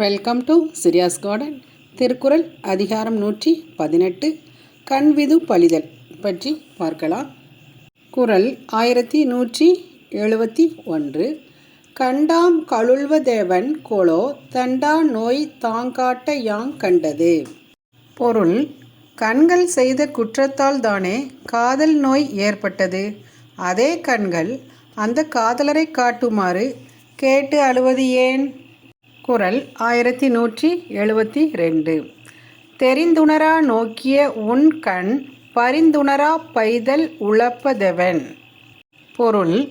Welcome to சிரியாஸ் garden Thirukkural அதிகாரம் நூற்றி பதினெட்டு. கண்விது பழிதல் பற்றி பார்க்கலாம். குரல் ஆயிரத்தி நூற்றி எழுபத்தி ஒன்று. கண்டாம் கழுழ்வதேவன் கோலோ தண்டா நோய் தாங்காட்ட யாங் கண்டது. பொருள் கண்கள் செய்த குற்றத்தால் தானே காதல் நோய் ஏற்பட்டது. அதே கண்கள் அந்த காதலரை காட்டுமாறு கேட்டு அழுவது ஏன்? குரல் ஆயிரத்தி நூற்றி எழுபத்தி ரெண்டு. தெரிந்துணரா நோக்கிய உன் கண் பரிந்துணரா பைதல் உழப்பதவன்? பொருள்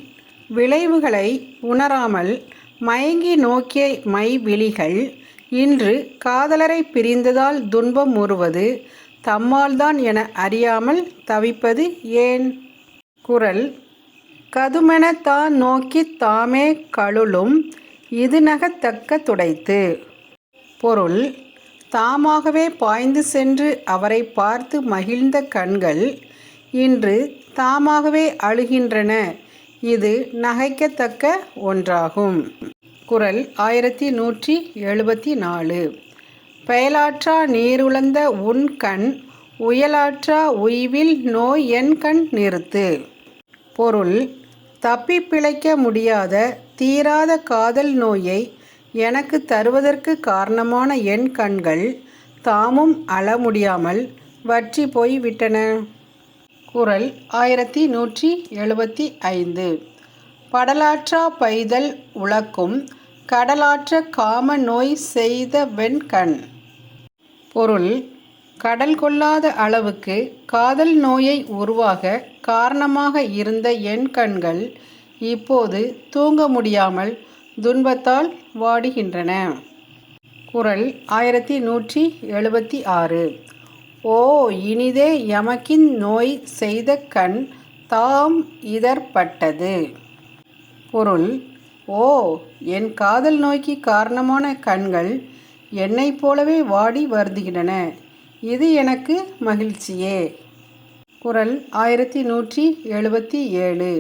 விளைவுகளை உணராமல் மயங்கி நோக்கிய மை விழிகள் இன்று காதலரை பிரிந்ததால் துன்பம் உறுவது தம்மால்தான் என அறியாமல் தவிப்பது ஏன்? குரல் கதுமென தான் நோக்கித் தாமே கழுலும் இது நகத்தக்க துடைத்து. பொருள் தாமாகவே பாய்ந்து சென்று அவரை பார்த்து மகிழ்ந்த கண்கள் இன்று தாமாகவே அழுகின்றன. இது நகைக்கத்தக்க ஒன்றாகும். குரல் ஆயிரத்தி நூற்றி எழுபத்தி நாலு. பெயலாற்றா நீருளந்த உன் கண் உயலாற்றா உய்வில் நோய் என் கண் நிறுத்து. பொருள் தப்பி பிழைக்க முடியாத தீராத காதல் நோயை எனக்கு தருவதற்கு காரணமான என் கண்கள் தாமும் அள முடியாமல் வற்றி போய் விட்டன. குரல் ஆயிரத்தி நூற்றி எழுபத்தி ஐந்து. படலாற்றா பைதல் உழக்கும் கடலாற்ற காம நோய் செய்த வெண்கண் பொருள் கடல் கொள்ளாத அளவுக்கு காதல் நோயை உருவாக காரணமாக இருந்த என் கண்கள் இப்போது தூங்க முடியாமல் துன்பத்தால் வாடுகின்றன. குரல் ஆயிரத்தி நூற்றி எழுபத்தி ஆறு. ஓ இனிதே எமக்கின் நோய் செய்த கண் தாம் இதற்பட்டது பொருள் ஓ என் காதல் நோய்க்கு காரணமான கண்கள் என்னைப் போலவே வாடி வருதுகின்றன இது எனக்கு மகிழ்ச்சியே குரல் ஆயிரத்தி நூற்றி எழுபத்தி ஏழு.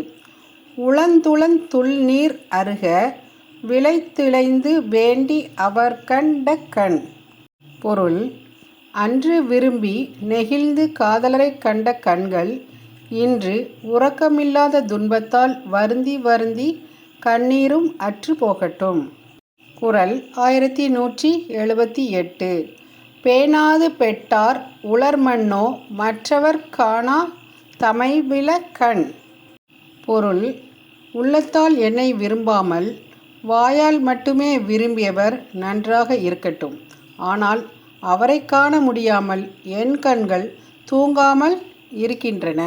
உளந்துளந்துள் துள்நீர் அருக விளைத்திளைந்து வேண்டி அவர் கண்ட கண். பொருள் அன்று விரும்பி நெகிழ்ந்து காதலரை கண்ட கண்கள் இன்று உறக்கமில்லாத துன்பத்தால் வருந்தி வருந்தி கண்ணீரும் அற்று போகட்டும். குரல் ஆயிரத்தி நூற்றி எழுபத்தி எட்டு. பேணாது பெட்டார் உலர்மண்ணோ மற்றவர் காணா தமைவில கண். பொருள் உள்ளத்தால் என்னை விரும்பாமல் வாயால் மட்டுமே விரும்பியவர் நன்றாக இருக்கட்டும். ஆனால் அவரை காண முடியாமல் என் கண்கள் தூங்காமல் இருக்கின்றன.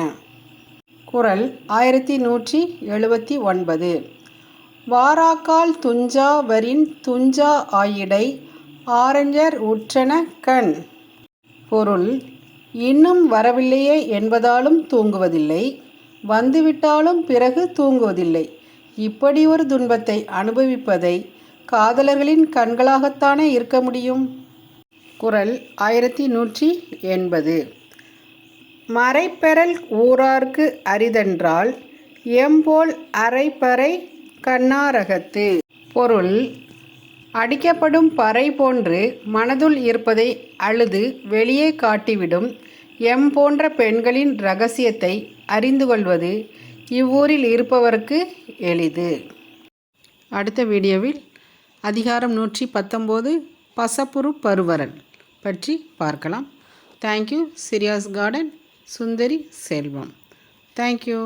குரல் ஆயிரத்தி நூற்றி எழுபத்தி ஒன்பது. வாராக்கால் துஞ்சாவரின் துஞ்சா ஆயிடை ஆரஞ்சர் உற்றன கண். பொருள் இன்னும் வரவில்லையே என்பதாலும் தூங்குவதில்லை. வந்துவிட்டாலும் பிறகு தூங்குவதில்லை. இப்படி ஒரு துன்பத்தை அனுபவிப்பதை காதலர்களின் கண்களாகத்தானே இருக்க முடியும்? குரல் ஆயிரத்தி நூற்றி எண்பது. மறைப்பெறல் ஊரார்க்கு அரிதென்றால் எம்போல் அரைப்பறை கண்ணாரகத்து. பொருள் அடிக்கப்படும் பறை போன்று மனதுள் இருப்பதை அழுது வெளியே காட்டிவிடும் எம் போன்ற பெண்களின் ரகசியத்தை அறிந்து கொள்வது இவ்வூரில் இருப்பவருக்கு எளிது. அடுத்த வீடியோவில் அதிகாரம் நூற்றி பத்தொம்போது பசப்புரு பருவரன் பற்றி பார்க்கலாம். Thank you சிரியாஸ் garden Sundari Selvam thank you